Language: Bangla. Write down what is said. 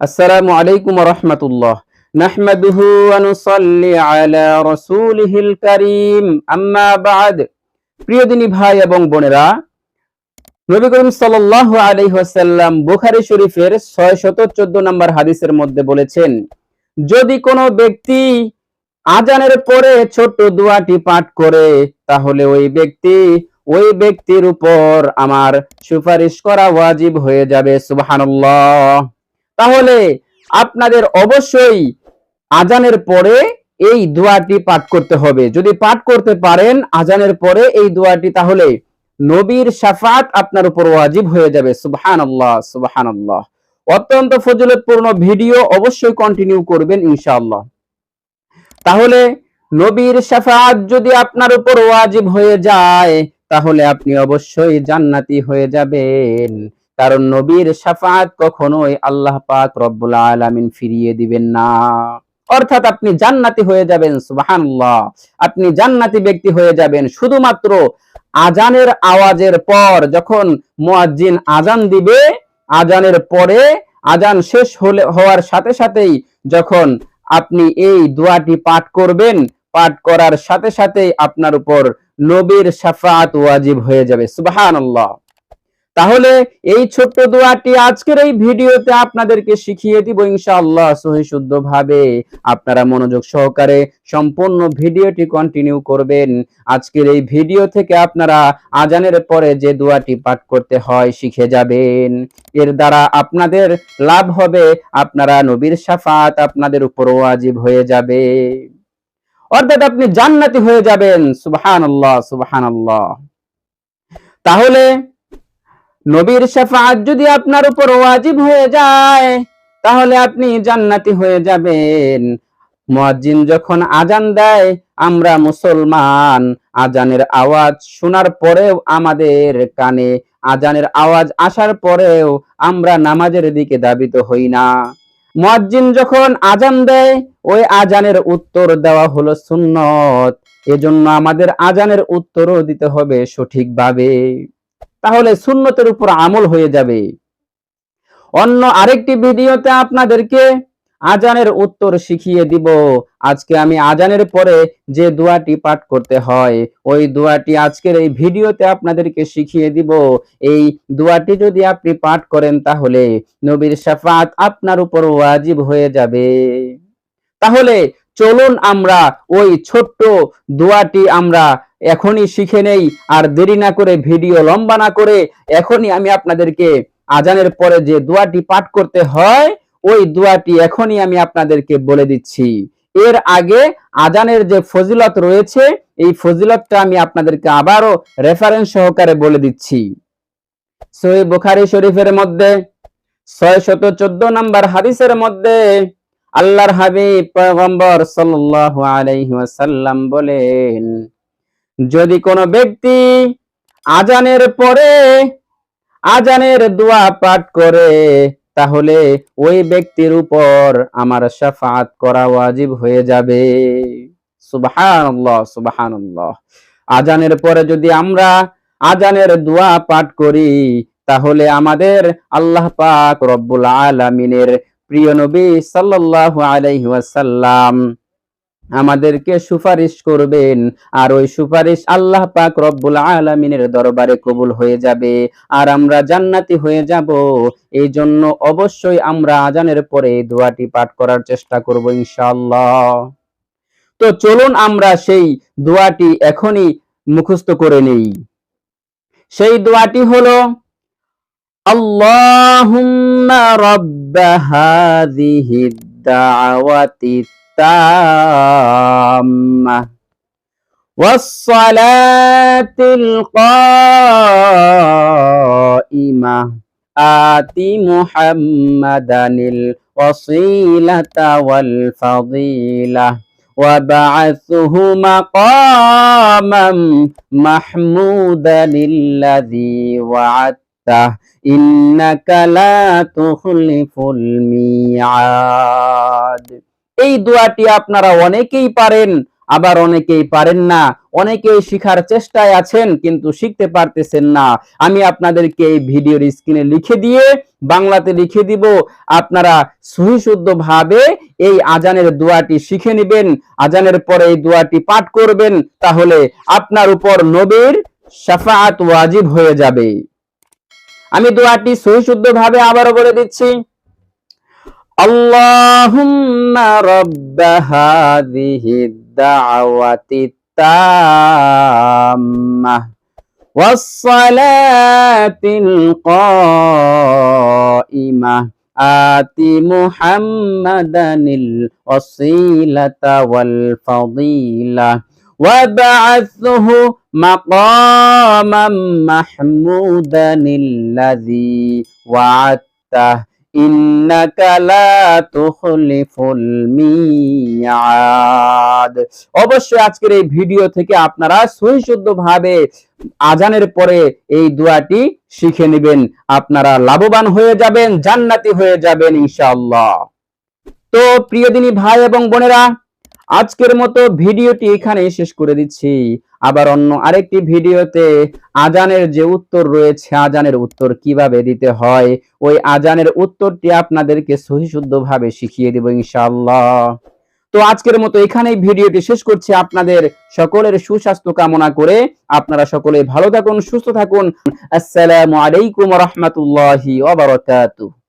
আসসালামু আলাইকুম রহমতুল্লাহ نحمده ونصلي على رسوله الكريم أما بعد প্রিয় দিনী ভাই এবং বোনেরা নবী করিম সাল্লাল্লাহু আলাইহি ওয়াসাল্লাম বুখারী শরীফের 614 নম্বর হাদিসের মধ্যে বলেছেন যদি কোনো ব্যক্তি আজানের পরে ছোট্ট দোয়াটি পাঠ করে তাহলে ওই ব্যক্তি ওই ব্যক্তির উপর আমার সুপারিশ করা ওয়াজিব হয়ে যাবে সুবহানাল্লাহ তাহলে আপনাদের অবশ্যই আজানের পরে এই দোয়াটি পাঠ করতে হবে। যদি পাঠ করতে পারেন আজানের পরে এই দোয়াটি, তাহলে নবীর শাফাত আপনার উপর ওয়াজিব হয়ে যাবে। সুবহানাল্লাহ সুবহানাল্লাহ। অত্যন্ত ফজিলতপূর্ণ ভিডিও, অবশ্যই কন্টিনিউ করবেন ইনশাআল্লাহ। তাহলে নবীর শাফাত যদি আপনার উপর ওয়াজিব হয়ে যায়, তাহলে আপনি অবশ্যই জান্নাতি হয়ে যাবেন। কারণ নবীর শাফাত কখনোই আল্লাহ পাক রব্বুল আলামিন ফিরিয়ে দিবেন না। অর্থাৎ আপনি জান্নাতি হয়ে যাবেন, সুবহানাল্লাহ। আপনি জান্নাতি ব্যক্তি হয়ে যাবেন শুধুমাত্র আজানের আওয়াজের পর যখন মুয়াজ্জিন আজান দিবে, আজানের পরে আজান শেষ হলে হওয়ার সাথে সাথেই যখন আপনি এই দোয়াটি পাঠ করবেন, পাঠ করার সাথে সাথেই আপনার উপর নবীর শাফাত ওয়াজিব হয়ে যাবে, সুবহানাল্লাহ। তাহলে এই ছোট্ট দোয়াটি আজকের এই ভিডিওতে আপনাদেরকে শিখিয়ে দিব ইনশাআল্লাহ সহি শুদ্ধ ভাবে আপনারা মনোযোগ সহকারে সম্পূর্ণ ভিডিওটি কন্টিনিউ করবেন। আজকের এই ভিডিও থেকে আপনারা আজানের পরে যে দোয়াটি পাঠ করতে হয় শিখে যাবেন। এর দ্বারা আপনাদের লাভ হবে, আপনারা নবীর শাফাত আপনাদের উপর ওয়াজিব হয়ে যাবে। অর্থাৎ আপনি জান্নাতি হয়ে যাবেন, সুবহানাল্লাহ সুবহানাল্লাহ। তাহলে নবীর শাফাত যদি আপনার উপর ওয়াজিব হয়ে যায়, তাহলে আপনি জান্নাতি হয়ে যাবেন। মুয়াজ্জিন যখন আজান দেয়, আমরা মুসলমান আজানের আওয়াজ শোনার পরেও আমাদের কানে আজানের আওয়াজ আসার পরেও আমরা নামাজের দিকে দাবিত হই না। মুয়াজ্জিন যখন আজান দেয়, ওই আজানের উত্তর দেওয়া হলো সুন্নত। এজন্য আমাদের আজানের উত্তরও দিতে হবে সঠিকভাবে। তাহলে সুন্নতের উপর আমল হয়ে যাবে। অন্য আরেকটি ভিডিওতে আপনাদেরকে আজানের উত্তর শিখিয়ে দিব। আজকে আমি আজানের পরে যে দোয়াটি পাঠ করতে হয়, ওই দোয়াটি আজকের এই ভিডিওতে আপনাদেরকে শিখিয়ে দিব। এই দোয়াটি যদি আপনি পাঠ করেন তাহলে নবীর শাফাত আপনার উপর ওয়াজিব হয়ে যাবে। তাহলে চলুন আমরা ওই ছোট্ট দোয়াটি আমরা এখনই শিখে নেই, আর দেরি না করে ভিডিও লম্বা না করে এখনই আমি আপনাদেরকে আজানের পরে যে দোয়াটি পাঠ করতে হয়, ওই দোয়াটি এখনই আমি আপনাদেরকে বলে দিচ্ছি। এর আগে আজানের যে ফজিলত রয়েছে, এই ফজিলতটা আমি আপনাদেরকে আবারও রেফারেন্স সহকারে বলে দিচ্ছি। সহি বুখারী শরীফের মধ্যে ছয় শত চোদ্দ নম্বর হাদিসের মধ্যে আল্লাহর হাবিব পয়গম্বর সাল্লাল্লাহু আলাইহি ওয়াসাল্লাম বলেন যদি কোনো ব্যক্তি আজানের পরে আজানের দোয়া পাঠ করে, তাহলে ওই ব্যক্তির উপর আমার শাফাত করা ওয়াজিব হয়ে যাবে। সুবহানাল্লাহ সুবহানাল্লাহ। আজানের পরে যদি আমরা আজানের দোয়া পাঠ করি, তাহলে আমাদের আল্লাহ পাক রব্বুল আলামিনের প্রিয় নবী সাল্লাল্লাহু আলাইহি ওয়াসাল্লাম আমাদেরকে সুপারিশ করবেন। আর ওই সুপারিশ আল্লাহ পাক রব্বুল আলামিনের দরবারে কবুল হয়ে যাবে। আর আমরা জান্নাতি হয়ে যাব। এই জন্য অবশ্যই আমরা আজানের পরে দোয়াটি পাঠ করার চেষ্টা করব ইনশাআল্লাহ। তো চলুন আমরা সেই দোয়াটি এখনই মুখস্থ করে নেই। সেই দোয়াটি হলো, আল্লাহুম্মা রব্ব হাযিহি দাওয়াতি التامة والصلاة القائمة. آت محمدا الوصيلة والفضيلة. وبعثه مقاما محمودا الذي وعدته. إنك لا تخلف الميعاد. এই দোয়াটি আপনারা অনেকেই পারেন, আবার অনেকেই পারেন না। অনেকেই শিখার চেষ্টায় আছেন, কিন্তু শিখতে পারতেছেন না। আমি আপনাদেরকে এই ভিডিওর স্ক্রিনে লিখে দিয়ে বাংলাতে লিখে দিব, আপনারা ভাবে এই আজানের দোয়াটি শিখে নেবেন, আজানের পরে এই দোয়াটি পাঠ করবেন, তাহলে আপনার উপর নবীর শাফাআত ওয়াজিব হয়ে যাবে। আমি দোয়াটি ভাবে আবারও বলে দিচ্ছি। أن رب هذه الدعوة التامة والصلاة القائمة. آت محمدا الوصيلة والفضيلة. وبعثه مقاما محمودا الذي وعدته. অবশ্যই আজকের এই ভিডিও থেকে আপনারা সহিশুদ্ধ ভাবে আজানের পরে এই দোয়াটি শিখে নেবেন। আপনারা লাভবান হয়ে যাবেন, জান্নাতি হয়ে যাবেন ইনশাআল্লাহ। তো প্রিয় দিনী ভাই এবং বোনেরা আজকের মতো ভিডিওটি এখানে শেষ করে দিচ্ছি। আবার অন্য আরেকটি ভিডিওতে আজানের যে উত্তর রয়েছে, আজানের উত্তর কীভাবে দিতে হয়, ওই আজানের উত্তরটি আপনাদেরকে সহিশুদ্ধভাবে শিখিয়ে দেব ইনশাআল্লাহ। তো আজকের মতো এখানেই ভিডিওটি শেষ করছি। আপনাদের সকলের সুস্বাস্থ্য কামনা করে আপনারা সকলে ভালো থাকুন, সুস্থ থাকুন। আসসালামু আলাইকুম রহমতুল্লাহি ওয়া বারাকাতুহু।